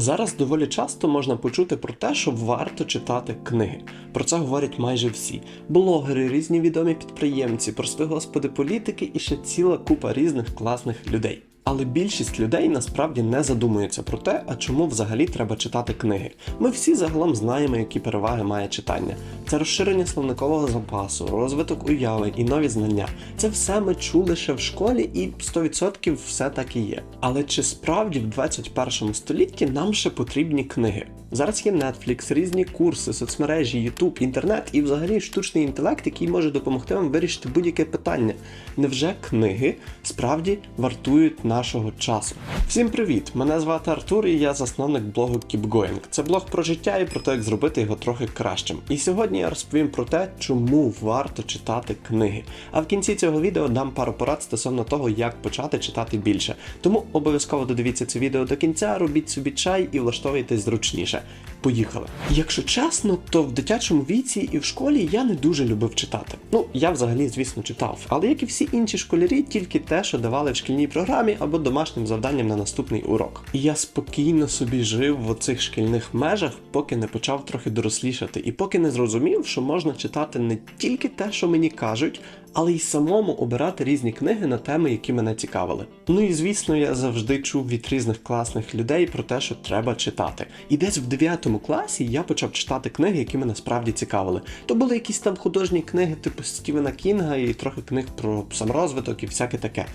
Зараз доволі часто можна почути про те, що варто читати книги. Про це говорять майже всі: блогери, різні відомі підприємці, прости господи, політики і ще ціла купа різних класних людей. Але більшість людей насправді не задумується про те, а чому взагалі треба читати книги. Ми всі загалом знаємо, які переваги має читання. Це розширення словникового запасу, розвиток уяви і нові знання. Це все ми чули ще в школі, і 100% все так і є. Але чи справді в 21 столітті нам ще потрібні книги? Зараз є Netflix, різні курси, соцмережі, YouTube, інтернет і взагалі штучний інтелект, який може допомогти вам вирішити будь-яке питання. Невже книги справді вартують нашого часу? Всім привіт! Мене звати Артур і я засновник блогу KeepGoing. Це блог про життя і про те, як зробити його трохи кращим. І сьогодні я розповім про те, чому варто читати книги. А в кінці цього відео дам пару порад стосовно того, як почати читати більше. Тому обов'язково додивіться це відео до кінця, робіть собі чай і влаштовуйтесь зручніше. Поїхали. Якщо чесно, то в дитячому віці і в школі я не дуже любив читати. Ну, я взагалі, звісно, читав, але як і всі інші школярі, тільки те, що давали в шкільній програмі або домашнім завданням на наступний урок. І я спокійно собі жив в оцих шкільних межах, поки не почав трохи дорослішати, і поки не зрозумів, що можна читати не тільки те, що мені кажуть, але й самому обирати різні книги на теми, які мене цікавили. Ну і звісно, я завжди чув від різних класних людей про те, що треба читати. І десь в 9 класі я почав читати книги, які мене справді цікавили. То були якісь там художні книги, типу Стівена Кінга, і трохи книг про саморозвиток і всяке таке.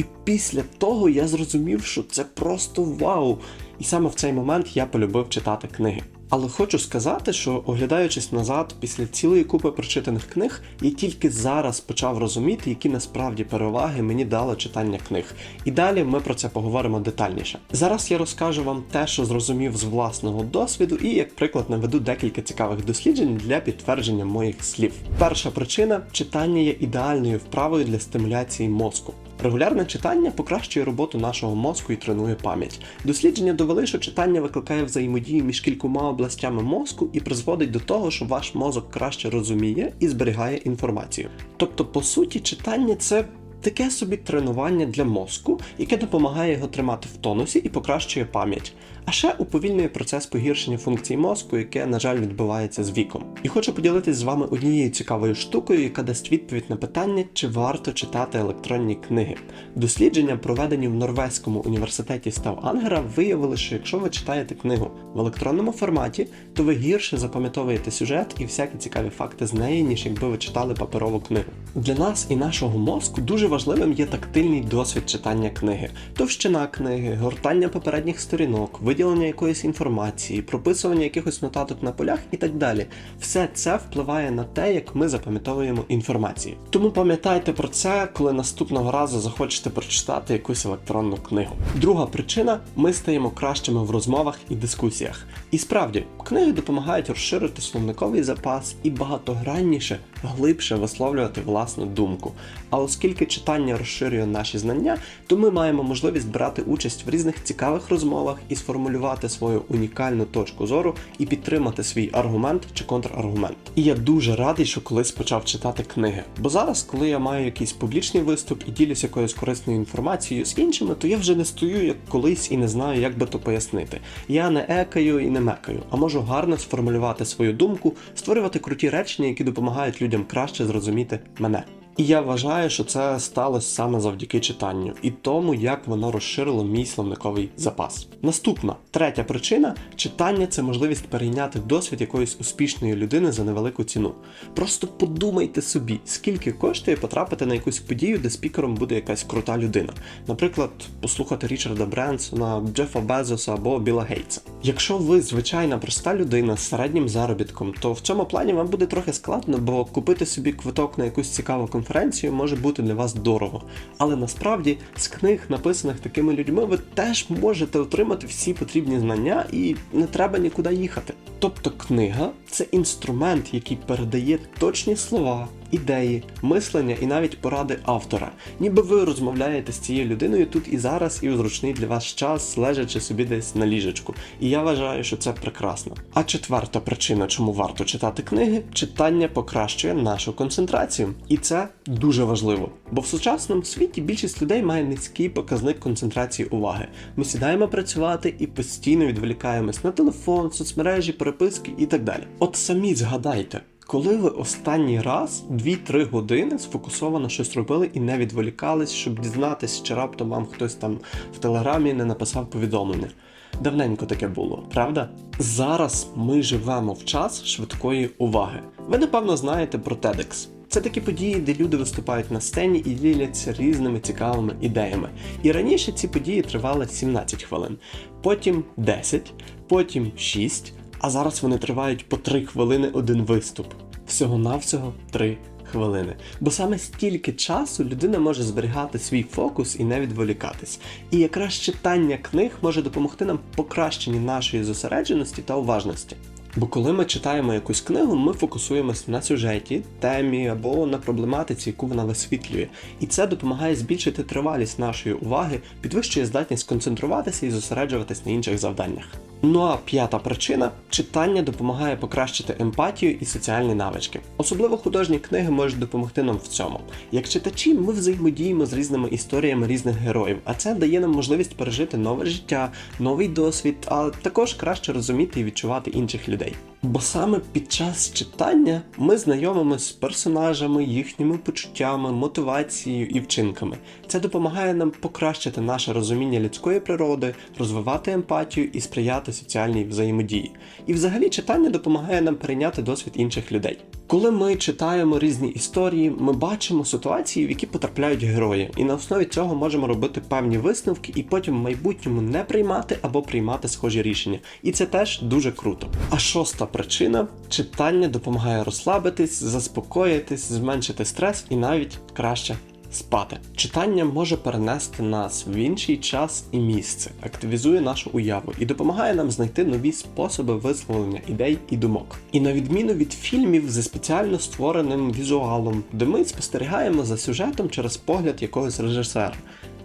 І після того я зрозумів, що це просто вау. І саме в цей момент я полюбив читати книги. Але хочу сказати, що оглядаючись назад після цілої купи прочитаних книг, я тільки зараз почав розуміти, які насправді переваги мені дало читання книг. І далі ми про це поговоримо детальніше. Зараз я розкажу вам те, що зрозумів з власного досвіду, і як приклад наведу декілька цікавих досліджень для підтвердження моїх слів. Перша причина читання є ідеальною вправою для стимуляції мозку. Регулярне читання покращує роботу нашого мозку і тренує пам'ять. Дослідження довели, що читання викликає взаємодію між кількома областями мозку і призводить до того, що ваш мозок краще розуміє і зберігає інформацію. Тобто, по суті, читання це. Таке собі тренування для мозку, яке допомагає його тримати в тонусі і покращує пам'ять, а ще уповільнює процес погіршення функцій мозку, яке, на жаль, відбувається з віком. І хочу поділитись з вами однією цікавою штукою, яка дасть відповідь на питання, чи варто читати електронні книги. Дослідження, проведені в Норвезькому університеті Ставангера, виявили, що якщо ви читаєте книгу в електронному форматі, то ви гірше запам'ятовуєте сюжет і всякі цікаві факти з неї, ніж якби ви читали паперову книгу. Для нас і нашого мозку дуже важливим є тактильний досвід читання книги, товщина книги, гортання попередніх сторінок, виділення якоїсь інформації, прописування якихось нотаток на полях і так далі. Все це впливає на те, як ми запам'ятовуємо інформацію. Тому пам'ятайте про це, коли наступного разу захочете прочитати якусь електронну книгу. Друга причина ми стаємо кращими в розмовах і дискусіях. І справді, книги допомагають розширити словниковий запас і багатогранніше, глибше висловлювати власну думку. А оскільки читання розширює наші знання, то ми маємо можливість брати участь в різних цікавих розмовах і сформулювати свою унікальну точку зору і підтримати свій аргумент чи контраргумент. І я дуже радий, що колись почав читати книги. Бо зараз, коли я маю якийсь публічний виступ і ділюсь якоюсь корисною інформацією з іншими, то я вже не стою як колись і не знаю, як би то пояснити. Я не екаю і не мекаю, а можу гарно сформулювати свою думку, створювати круті речення, які допомагають людям краще зрозуміти мене. І я вважаю, що це сталося саме завдяки читанню і тому, як воно розширило мій словниковий запас. Наступна третя причина читання це можливість перейняти досвід якоїсь успішної людини за невелику ціну. Просто подумайте собі, скільки коштує потрапити на якусь подію, де спікером буде якась крута людина. Наприклад, послухати Річарда Бренсона, Джефа Безоса або Біла Гейтса. Якщо ви звичайна проста людина з середнім заробітком, то в цьому плані вам буде трохи складно, бо купити собі квиток на якусь цікаву конференцію може бути для вас дорого. Але насправді з книг, написаних такими людьми, ви теж можете отримати всі потрібні знання і не треба нікуди їхати. Тобто книга це інструмент, який передає точні слова, ідеї, мислення і навіть поради автора. Ніби ви розмовляєте з цією людиною тут і зараз, і у зручний для вас час, лежачи собі десь на ліжечку. І я вважаю, що це прекрасно. А четверта причина, чому варто читати книги, читання покращує нашу концентрацію. І це дуже важливо. Бо в сучасному світі більшість людей має низький показник концентрації уваги. Ми сідаємо працювати і постійно відволікаємось на телефон, соцмережі, переписки і так далі. От самі згадайте. Коли ви останній раз 2-3 години сфокусовано щось робили і не відволікались, щоб дізнатися, чи раптом вам хтось там в телеграмі не написав повідомлення. Давненько таке було, правда? Зараз ми живемо в час швидкої уваги. Ви напевно знаєте про TEDx. Це такі події, де люди виступають на сцені і діляться різними цікавими ідеями. І раніше ці події тривали 17 хвилин, потім 10, потім 6, а зараз вони тривають по 3 хвилини один виступ. Всього-навсього 3 хвилини. Бо саме стільки часу людина може зберігати свій фокус і не відволікатись. І якраз читання книг може допомогти нам покращенні нашої зосередженості та уважності. Бо коли ми читаємо якусь книгу, ми фокусуємося на сюжеті, темі або на проблематиці, яку вона висвітлює. І це допомагає збільшити тривалість нашої уваги, підвищує здатність концентруватися і зосереджуватись на інших завданнях. Ну а п'ята причина читання допомагає покращити емпатію і соціальні навички. Особливо художні книги можуть допомогти нам в цьому. Як читачі, ми взаємодіємо з різними історіями різних героїв, а це дає нам можливість пережити нове життя, новий досвід, а також краще розуміти і відчувати інших людей. Бо саме під час читання ми знайомимося з персонажами, їхніми почуттями, мотивацією і вчинками. Це допомагає нам покращити наше розуміння людської природи, розвивати емпатію і сприяти соціальній взаємодії. І взагалі читання допомагає нам перейняти досвід інших людей. Коли ми читаємо різні історії, ми бачимо ситуації, в які потрапляють герої, і на основі цього можемо робити певні висновки і потім в майбутньому не приймати або приймати схожі рішення. І це теж дуже круто. А шоста причина читання допомагає розслабитись, заспокоїтись, зменшити стрес і навіть краще спати. Читання може перенести нас в інший час і місце, активізує нашу уяву і допомагає нам знайти нові способи висловлення ідей і думок. І на відміну від фільмів зі спеціально створеним візуалом, де ми спостерігаємо за сюжетом через погляд якогось режисера.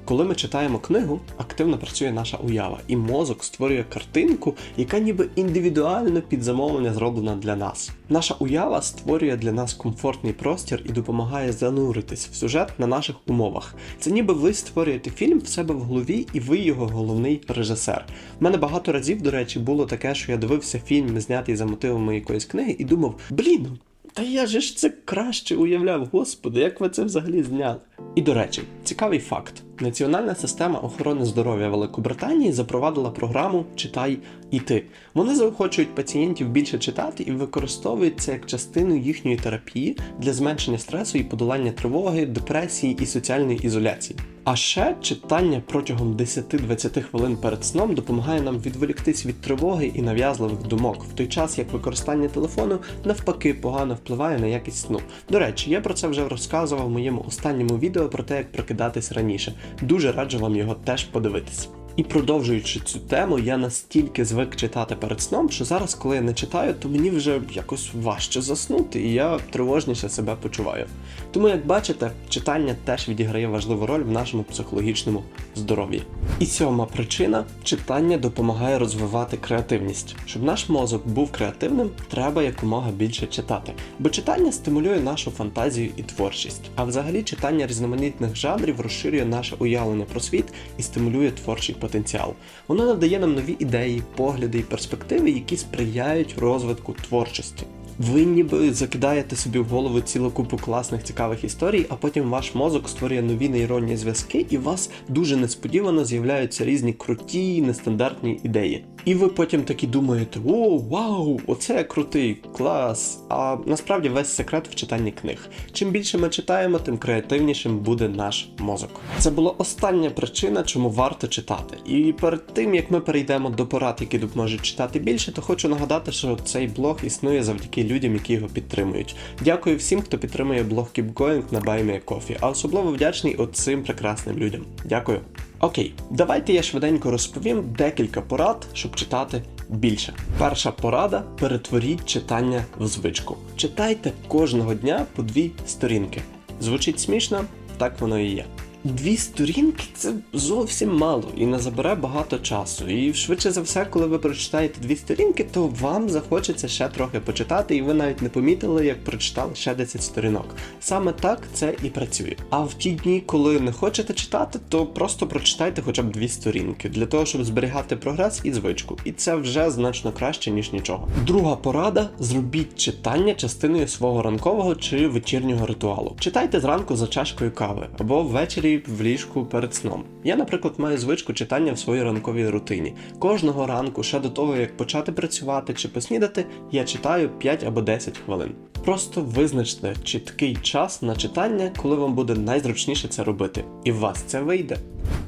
Коли ми читаємо книгу, активно працює наша уява, і мозок створює картинку, яка ніби індивідуально під замовлення зроблена для нас. Наша уява створює для нас комфортний простір і допомагає зануритись в сюжет на наших умовах. Це ніби ви створюєте фільм в себе в голові, і ви його головний режисер. У мене багато разів, до речі, було таке, що я дивився фільм, знятий за мотивами якоїсь книги, і думав: блін. Та я же ж це краще уявляв, господи, як ви це взагалі зняли? І до речі, цікавий факт: Національна система охорони здоров'я Великобританії запровадила програму Читай і ти. Вони заохочують пацієнтів більше читати і використовують це як частину їхньої терапії для зменшення стресу і подолання тривоги, депресії і соціальної ізоляції. А ще читання протягом 10-20 хвилин перед сном допомагає нам відволіктись від тривоги і нав'язливих думок, в той час як використання телефону навпаки погано впливає на якість сну. До речі, я про це вже розказував в моєму останньому відео про те, як прокидатись раніше. Дуже раджу вам його теж подивитись. І продовжуючи цю тему, я настільки звик читати перед сном, що зараз, коли я не читаю, то мені вже якось важче заснути, і я тривожніше себе почуваю. Тому, як бачите, читання теж відіграє важливу роль в нашому психологічному здоров'ї. І сьома причина читання допомагає розвивати креативність. Щоб наш мозок був креативним, треба якомога більше читати. Бо читання стимулює нашу фантазію і творчість. А взагалі читання різноманітних жанрів розширює наше уявлення про світ і стимулює творчий потенціал. Воно надає нам нові ідеї, погляди і перспективи, які сприяють розвитку творчості. Ви ніби закидаєте собі в голову цілу купу класних цікавих історій, а потім ваш мозок створює нові нейронні зв'язки, і у вас дуже несподівано з'являються різні круті, нестандартні ідеї. І ви потім такі думаєте: о, вау, оце крутий, клас! А насправді весь секрет в читанні книг. Чим більше ми читаємо, тим креативнішим буде наш мозок. Це була остання причина, чому варто читати. І перед тим як ми перейдемо до порад, які допоможуть читати більше, то хочу нагадати, що цей блог існує завдяки людям, які його підтримують. Дякую всім, хто підтримує блог Keep Going на BuyMeACoffee, а особливо вдячний от цим прекрасним людям. Дякую. Окей, давайте я швиденько розповім декілька порад, щоб читати більше. Перша порада перетворіть читання в звичку. Читайте кожного дня по дві сторінки. Звучить смішно, так воно і є. Дві сторінки це зовсім мало і не забере багато часу. І швидше за все, коли ви прочитаєте дві сторінки, то вам захочеться ще трохи почитати, і ви навіть не помітили, як прочитали ще 10 сторінок. Саме так це і працює. А в ті дні, коли не хочете читати, то просто прочитайте хоча б дві сторінки для того, щоб зберігати прогрес і звичку. І це вже значно краще, ніж нічого. Друга порада: зробіть читання частиною свого ранкового чи вечірнього ритуалу. Читайте зранку за чашкою кави або ввечері в ліжку перед сном. Я, наприклад, маю звичку читання в своїй ранковій рутині. Кожного ранку, ще до того, як почати працювати чи поснідати, я читаю 5 або 10 хвилин. Просто визначте чіткий час на читання, коли вам буде найзручніше це робити, і в вас це вийде.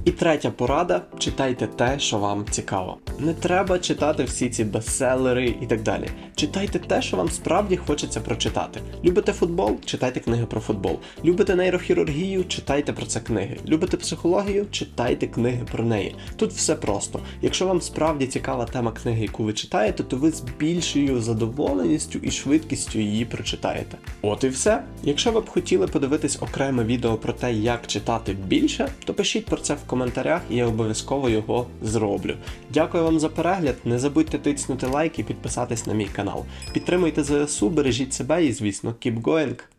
І третя порада: читайте те, що вам цікаво. Не треба читати всі ці бестселери і так далі. Читайте те, що вам справді хочеться прочитати. Любите футбол? Читайте книги про футбол. Любите нейрохірургію? Читайте про це книги. Любите психологію? Читайте книги про неї. Тут все просто. Якщо вам справді цікава тема книги, яку ви читаєте, то ви з більшою задоволеністю і швидкістю її прочитаєте. От і все. Якщо ви б хотіли подивитись окреме відео про те, як читати більше, то пишіть про це в коментарях, і я обов'язково його зроблю. Дякую вам за перегляд. Не забудьте тиснути лайк і підписатись на мій канал. Підтримуйте ЗСУ, бережіть себе і, звісно, keep going!